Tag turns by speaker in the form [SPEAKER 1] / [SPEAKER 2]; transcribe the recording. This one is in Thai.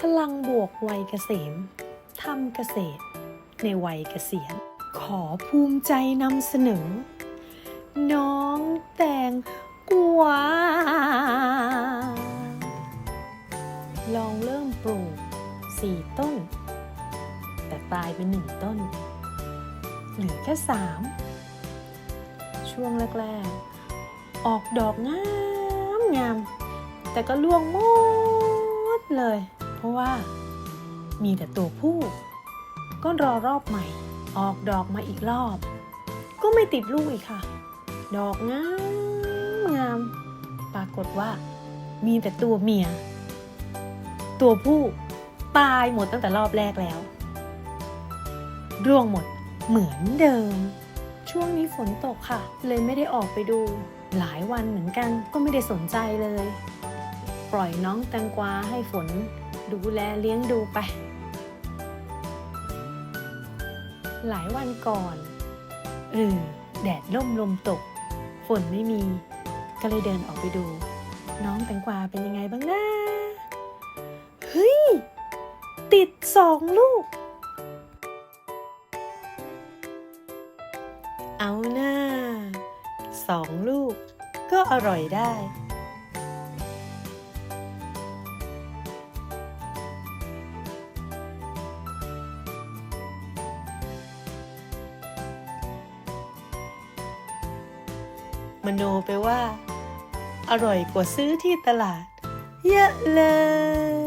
[SPEAKER 1] พลังบวกวัยเกษมทำเกษตร ในวัยเกษียณ ขอภูมิใจนำเสนอ น้องแตงกวาลองเริ่มปลูกสี่ต้น แต่ตายไปหนึ่งต้น เหลือแค่สามช่วงแรกๆ ออกดอกงามงาม แต่ก็ล่วงหมดเลย ราะว่า มีแต่ตัวผู้ ก็รอรอบใหม่ ออกดอกมาอีกรอบ ก็ไม่ติดลูกอีกค่ะ ดอกงามงาม ปรากฏว่า มีแต่ตัวเมีย ตัวผู้ตายหมดตั้งแต่รอบแรกแล้ว ร่วงหมดเหมือนเดิม ช่วงนี้ฝนตกค่ะ เลยไม่ได้ออกไปดู หลายวันเหมือนกันก็ไม่ได้สนใจเลย ปล่อยน้องแตงกวาให้ฝนดูแลเลี้ยงดูไป หลายวันก่อน เออ แดดล่มลมตก ฝนไม่มี ก็เลยเดินออกไปดู น้องแตงกวาเป็นยังไงบ้างนะเฮ้ย ติดสองลูก เอาหน้าสองลูกก็อร่อยได้ มโนไปว่า อร่อยกว่าซื้อที่ตลาด เยอะเลย